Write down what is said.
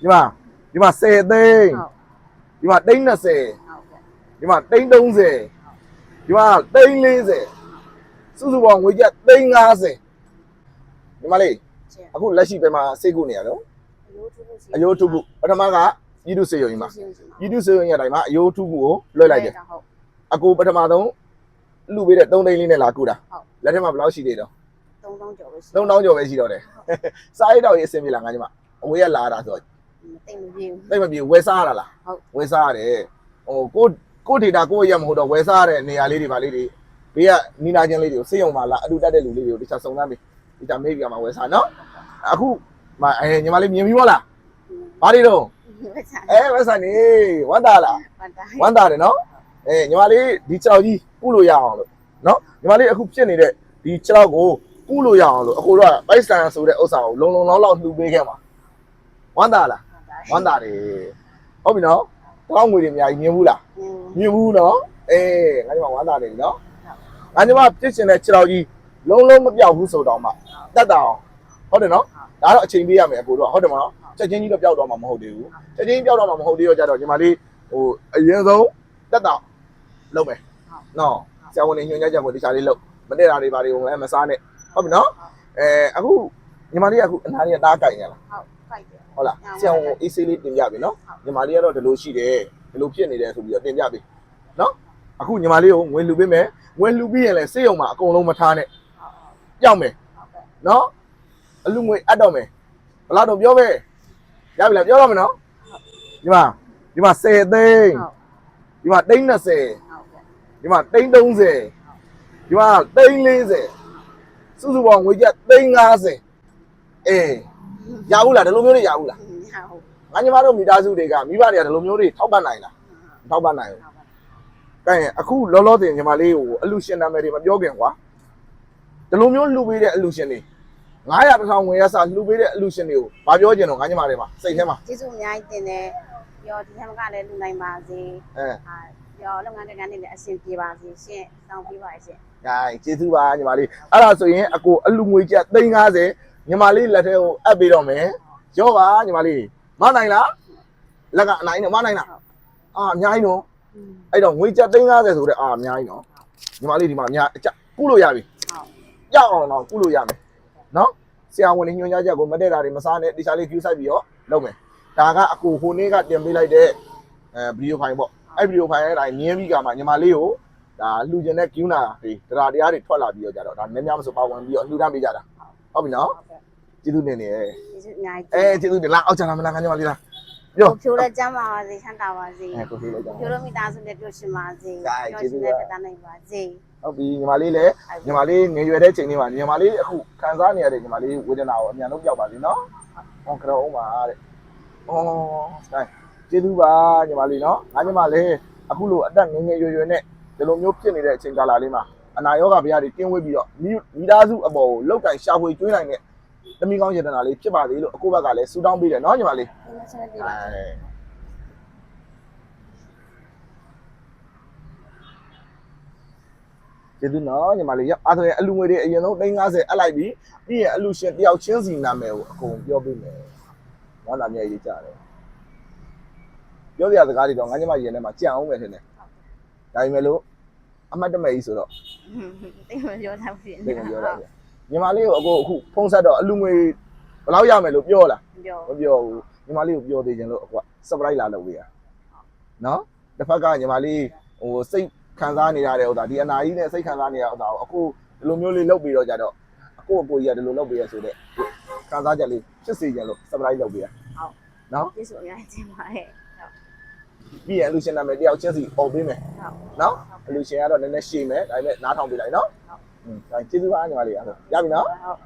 ဒီမှာဒီမှာ10သိန်းဟုတ်ဒီမှာသိန်း20ဟုတ်ကဲ့ဒီမှာသိန်း30ဒီမှာသိန်း40စုစုပေါင်းငွေကျပ်သိန်း50ဒီမှာလေးကျန်အခုလက်ရှိပဲမှာစိတ်ကူနေရတော့အယိုးထုပ်ဖို့အယိုးထုခုပထမကပြည်သူစေယုံကြီးမှာစီစဉ်စီပြည်သူစေယုံကြီးအတိုင်းမှာအယိုးထုခုကိုလွှဲလိုက်တယ်ဟုတ်အကိုပထမဆုံးလူပေးတဲ့3သိန်းလေးနဲ့လာကူတာဟုတ်လက်ထက်မှာဘယ်လောက်ရှိသေးတော့3000ကျော်ပဲရှိ3000ကျော်ပဲရှိတော့တယ်စားရတော့ရေးအဆင်ပြေလားငါညီမအဝေးကလာတာဆိုတော့ တိတ်မပြေဘူးသိပ်မပြေဝယ်စားရတာလားဟုတ် ဝယ်စားရတယ်ဟိုကိုကိုဒေတာကိုရမဟုတ်တော့ဝယ်စားရတဲ့နေရာလေးတွေပါလေးတွေဘေးကနီနာချင်းလေးတွေကိုစိတ်ယုံပါလားအတူတက်တဲ့လူလေးတွေကိုတခြားစုံစမ်းပြီးဒီတာမေးပြမှာဝယ်စားနော်အခုမအဲညီမလေးမြင်ပြီးမလားဘာတွေတော့ဝက်စားအဲဝယ်စားနေဝမ်းတာလားပတ်တာဝမ်းတာတယ်နော်အဲညီမလေးဒီကြောက်ကြီးကုလို့ရအောင်လို့နော်ညီမလေးအခုဖြစ်နေတဲ့ဒီကြောက်ကိုကုလို့ရအောင်လို့အခုတော့ပိုက်ဆန်ဆိုတဲ့ဥစ္စာကိုလုံလုံလောက်လောက်လှူပေးခဲ့မှာဝမ်းတာလား ဝမ်းတာတယ်ဟုတ်ပြီနော်တောင်းငွေတွေအများကြီးမြင်ဘူးလားမြင်ဘူးနော်အေးငါညီမဝမ်းတာတယ်နော်ငါညီမပြစ်ရှင်တဲ့ကြောက်ကြီးလုံးလုံးမပြောက်ဘူးဆိုတော့မှတတ်တာအောင်ဟုတ်တယ်နော်ဒါတော့အချိန်ပေးရမယ်အကိုတော့ဟုတ်တယ်မနော်ချက်ချင်းကြီးတော့ပျောက်တော့မှာမဟုတ်သေးဘူးချက်ချင်းပျောက်တော့မှာမဟုတ်သေးတော့ကြတော့ညီမလေးဟိုအရင်ဆုံးတက်တော့လုပ်မယ်နော်ဆရာဝန်တွေညွှန်ကြားချက်ကိုတခြားလေးလုပ်မတည့်တာတွေဘာတွေကိုလည်းမစားနဲ့ဟုတ်ပြီနော်အဲအခုညီမလေးကအခုအနားလေးကတားကြိုင်ရလားဟုတ်ဖိုက်တယ် ဟုတ်လားဆရာဝန်ကိုအေးဆေးလေးတင်ပြပြီနော်ညီမလေးကတော့ဒီလိုရှိတယ်ဒီလိုဖြစ်နေတယ်ဆိုပြီးတော့တင်ပြပြီနော်အခုညီမလေးကိုငွေလှူပေးမယ်ငွေလှူပြီးရင်လည်းစေးရုံမှာအကုန်လုံးမထားနဲ့ကြောက်မယ်ဟုတ်ကဲ့နော်အလူငွေအပ်တော့မယ်ဘယ်လောက်တော့ပြောမယ်ရပြီလားပြောတော့မယ်နော်ဒီမှာဒီမှာ10သိန်းဟုတ်ဒီမှာသိန်း20ဟုတ်ကဲ့ဒီမှာသိန်း30ဒီမှာသိန်း40စုစုပေါင်းငွေကျပ်သိန်း50အေး ရဘူးလားဒီလိုမျိုးတွေရဘူးလားဟုတ်ငါညီမတို့မိသားစုတွေကမိဘတွေကဒီလိုမျိုးတွေထောက်ပံ့နိုင်လားမထောက်ပံ့နိုင်ဘူးကဲအခုလောလောဆယ်ညီမလေးကိုအလူရှင်နာမည်တွေမပြောခင်ကွာဒီလိုမျိုးလှူပေးတဲ့အလူရှင်တွေ900တစ်ထောင်ငွေရစလှူပေးတဲ့အလူရှင်တွေကိုဘာပြောကြင်တော့ငါညီမတွေမှာစိတ်ထဲမှာကျေးဇူးအများကြီးတင်တယ်ပြောဒီထက်ကလည်းလူနိုင်ပါစေအဲအာပြောလုပ်ငန်းတွေကနေလည်းအဆင်ပြေပါစေရှင့်တောင်းပေးပါရှင့်ဂိုင်းကျေးဇူးပါညီမလေးအဲ့ဒါဆိုရင်အကိုအလူငွေကျပ်350 ညီမလေးလက်ထဲကိုအပ်ပေးတော့မယ်ရောပါညီမလေးမနိုင်လားလက်ကအနိုင်နဲ့မနိုင်လားအာအများကြီးနော်အဲ့တော့ငွေကျပ်350ဆိုတဲ့အာအများကြီးနော်ညီမလေးဒီမှာအများအကျကုလို့ရပြီဟုတ်ကြောက်အောင်တော့ကုလို့ရမယ်နော်ဆရာဝန်တွေညွှန်ကြားချက်ကိုမတည့်တာတွေမစားနဲ့တခြားလေး view ဆိုင်ပြီးတော့လုပ်မယ်ဒါကအကိုဟိုနေ့ကတင်ပေးလိုက်တဲ့အဲဗီဒီယိုဖိုင်ပေါ့အဲ့ဗီဒီယိုဖိုင်ရဲ့အတိုင်းမြင်းပြီးကမှညီမလေးကိုဒါလှူကျင်တဲ့ queue နာတွေတရားတရားတွေထွက်လာပြီးတော့ကြတော့ဒါများများမဆိုပါဝင်ပြီးတော့လှူဒန်းပေးကြတာ ဟုတ်ပြီနော်ဟုတ်ကဲ့ကျေးဇူးတင်နေရဲ့ကျေးဇူးအများကြီးအဲကျေးဇူးတင်လားအောက်ချလာမလားခင်ဗျာလေးလားပြောဖြိုးလက်ကျမ်းပါပါစေချမ်းသာပါစေအဲကိုပြေးလိုက်ကြဖြိုးလို့မိသားစုနဲ့တွေ့ရှင်ပါစေဒါကျေးဇူးပါနဲ့ပြသနိုင်ပါစေဟုတ်ပြီညီမလေးလည်းညီမလေးငယ်ရွယ်တဲ့ချိန်လေးမှာညီမလေးအခုခံစားနေရတဲ့ညီမလေးဝေဒနာကိုအမြန်ဆုံးပြောက်ပါစေနော်။ဟောကြောအောင်ပါတဲ့။အော်ဒါကျေးဇူးပါညီမလေးနော်။ငါညီမလေးအခုလိုအသက်ငယ်ငယ်ရွယ်ရွယ်နဲ့ဒီလိုမျိုးဖြစ်နေတဲ့အချိန်ကာလလေးမှာ အနာရောဂါဗျာတွေကင်းဝေးပြီးတော့မိမိသားစုအပေါ်ကိုလောက်ကင်ရှာဖွေကျွေးနိုင်တဲ့တမိကောင်းယတနာလေးဖြစ်ပါသေးလို့အခုဘက်ကလည်းဆူတောင်းပေးတယ်နော်ညီမလေးဒီမှာဆက်ပြီး။အဲကျေးဇူးနော်ညီမလေးရောက်အဲ့ဒါဆိုရင်အလူငွေတွေအရင်ဆုံး350အပ်လိုက်ပြီးပြီးရင်အလူရှင်တယောက်ချင်းစီနာမည်ကိုအကုန်ပြောပေးမယ်။ဘာသာမြဲရေးကြတယ်။ပြောစရာစကားတွေတော့ငါညီမရင်ထဲမှာကြံအောင်ပဲထင်တယ်။ဒါပေမဲ့လို့ အမှတ်တမဲ့ကြီးဆိုတော့တိတ်မပြောတတ်ဘူးသိကုန်ပြောရတယ်။ညီမလေးကိုအခုအခုဖုန်းဆက်တော့အလူငွေဘယ်လောက်ရမယ်လို့ပြောလားပြော။မပြောဘူး။ညီမလေးကိုပြောသေးခြင်းလို့အခုက surprise လာလုပ်ပေးရ။နော်။တစ်ဖက်ကညီမလေးဟိုစိတ်ခံစားနေရတဲ့ဥစ္စာဒီအနာကြီးနဲ့စိတ်ခံစားနေရတဲ့ဥစ္စာကိုအခုဒီလိုမျိုးလေးလုပ်ပြီးတော့ကြတော့အခုအကိုကြီးကဒီလိုလုပ်ပေးရဆိုတဲ့ခံစားချက်လေးဖြစ်စေခြင်းလို့ surprise လုပ်ပေးရ။နော်ကျေးဇူးအများကြီးတင်ပါတယ် ပြီးရင်အလူရှင်နာမည်တယောက်ချင်းစီអော်ပေးမယ် ဟုတ် နော်အလူရှင်ကတော့နည်းနည်းရှည်မယ်ဒါပေမဲ့နားထောင်ပေးလိုက်နော် ဟုတ် อืมဒါကျေးဇူးပါညီမလေးအဲ့ဒါရပြီနော် ဟုတ်